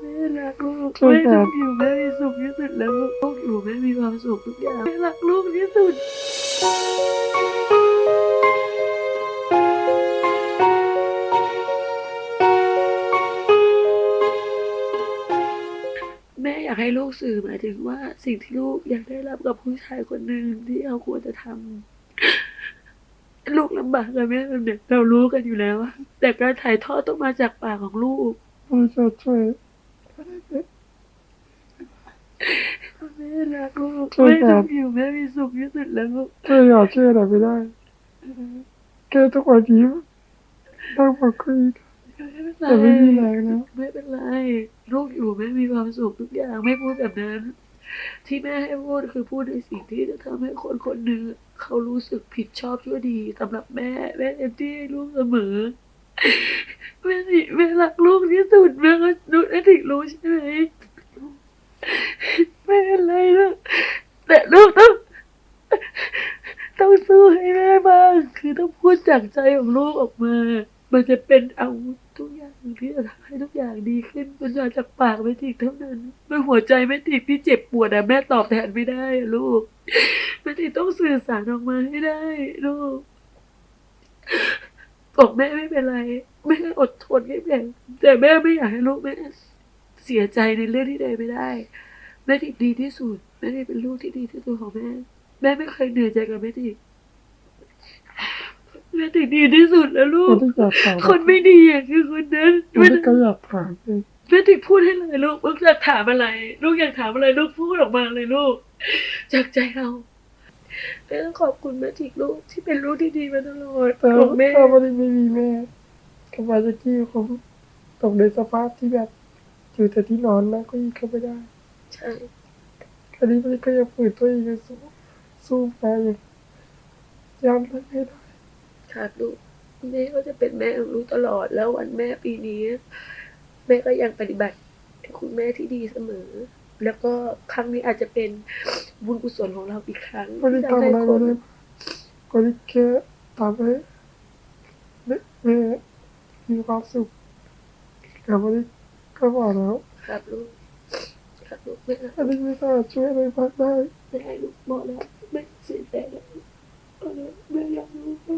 แม่รักลูกแม่ต้องอยู่แม่มีสุขที่สุดแล้วลูกอยู่แม่มีความสุขทุกอย่างแม่รักลูกที่สุดแม่อยากให้ลูกสื่อหมายถึงว่าสิ่งที่ลูกอยากได้รับกับผู้ชายคนหนึ่งที่เขาควรจะทำลูกลำบากกับแม่แบบเนี้ยเรารู้กันอยู่แล้วแต่การถ่ายทอดต้องมาจากปากของลูกเราจะช่วย แม่รักลูก ช่วยแม่ครัอบงอยู่แม่มีสุขที่สุดแล้วลูกช่วยอยากช่วยอะไรไม่ได้แค่ทุกวันนี้นั่งมาคุยกันไม่เป็นไรแต่ไม่มีแรงแล้วไม่เป็นไรลูกอยู่แม่มีความสุขทุกอย่างไม่พูดแบบนั้น ที่แม่ให้พูดคือพูดในสิ่งที่จะทำให้คนคนหนึ่งเขารู้สึกผิดชอบชั่วดีสำหรับแม่แม่เต็มที่ให้ลูกเสมอแม่สิแม่รักลูกที่สุดแม่ก็รู้แม่ถึงรู้ใช่ไหมไม่เป็นไรลูกแต่ลูกต้อง ต้องสู้ให้แม่บ้าง คือต้องพูดจากใจของลูกออกมา มันจะเป็นอาวุธทุกอย่างที่จะทำให้ทุกอย่างดีขึ้น มันมาจากปากแม่ติกเท่านั้นเมื่อหัวใจแม่ติกที่เจ็บปวดอะแม่ตอบแทนไม่ได้ลูกแม่ติกต้องสื่อสารออกมาให้ได้ลูกบอกแม่ไม่เป็นไรแม่อดทนแค่แข็งแต่แม่ไม่อยากให้ลูกแม่เสียใจในเรื่องที่ใดไม่ได้แม่ติกดีที่สุดแม่ติกเป็นลูกที่ดีที่สุดของแม่แม่ไม่เคยเหนื่อยใจกับแม่ติก แม่ติกดีที่สุดแล้วลูคนกที่อยากถามคนไม่ดีอะคือคนนั้นคนแม่ที่ก็อยากถามเองแม่ติกพูดให้เลยลูกลูกอยากถามอะไร ลูกอยากถามอะไรลูกพูดออกมาเลยลูก จากใจเราแม่ต้องขอบคุณแม่ติกลูกที่เป็นลูกที่ดีมาตลอดแต่ของแม่ถ้าไม่ได้ไม่มีแม่กับวาจะกี้คงตกในสภาพที่แบบอยู่แต่ที่นอนนะก็ยิ่งเข้าไม่ได้ใช่คราวนี้มันก็ยังฝืนตัวเองอยู่สู้สู้มาอย่างยันไม่ได้ ครับลูกแม่ก็จะเป็นแม่ของลูกตลอด แล้ววันแม่ปีนี้ แม่ก็ยังปฏิบัติเป็นคุณแม่ที่ดีเสมอ แล้วก็ครั้งนี้อาจจะเป็นบุญกุศลของเราอีกครั้งไม่ได้ที่ทำทำให้อะไรคไม่นได้ก็ได้แค่ทำให้แม่แม่มีความสุขแต่ไม่ได้ก็บอกแล้วครับลูกครับลูกแม่รักอันนี้ไม่สามารถช่วยอะไรมากได้แม่ให้ลูกบอกแล้วไม่เสียใจแล้วเอาเลยแม่อยากรู้ไม่บอกแล้ว